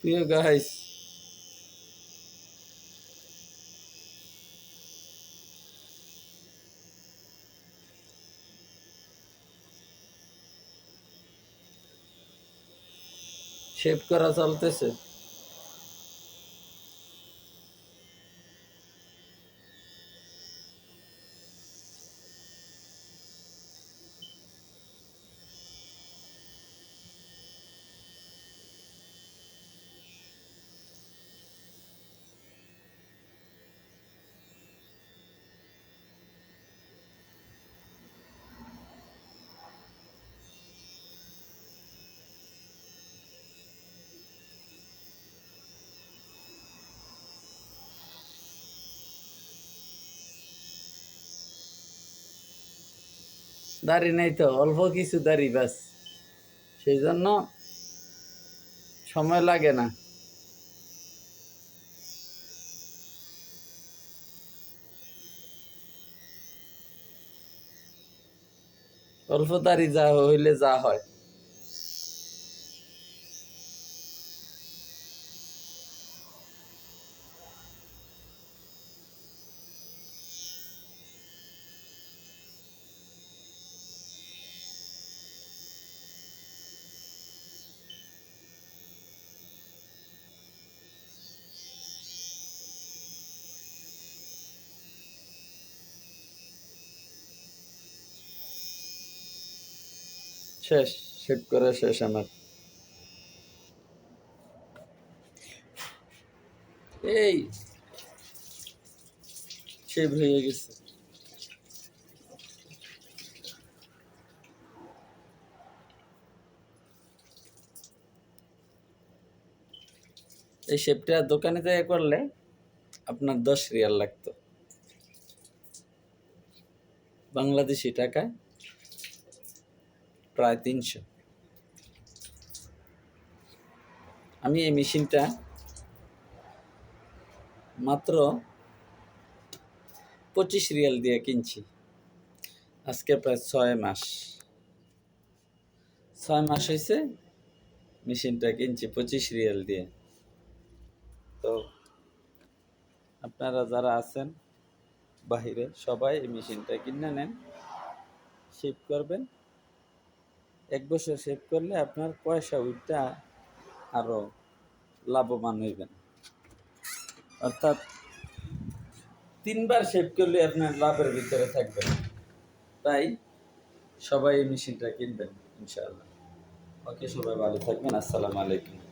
প্রিয় guys shave করা চলতেছে দাড়ি নেই তো, অল্প কিছু দাড়ি ব্যাস সেই জন্য সময় লাগে না। অল্প দাড়ি যা হইলে যা হয়। শেষ শেভ করা শেষ আমার। এই শেভ হয়ে গেছে। এই শেপটা দোকানে থেকে করলে আপনার দশ রিয়াল লাগতো। বাংলাদেশি টাকায় প্রায় তিনশো। আমি এই মেশিনটা মাত্র পঁচিশ রিয়াল দিয়ে কিনছি। আজকে প্রায় ছয় মাস। ছয় মাস হয়েছে মেশিনটা কিনছি পঁচিশ রিয়াল দিয়ে। তো আপনারা যারা আছেন বাহিরে সবাই এই মেশিনটা কিনে নেন শিপ করবেন। এক বছর সেভ করলে আপনার পয়সা উঠটা আরও লাভবান হইবেন। অর্থাৎ তিনবার সেভ করলে আপনার লাভের ভিতরে থাকবেন তাই সবাই এই মেশিনটা কিনবেন, ইনশাআল্লাহ। ওকে, সবাই ভালো থাকবেন। আসসালামু আলাইকুম।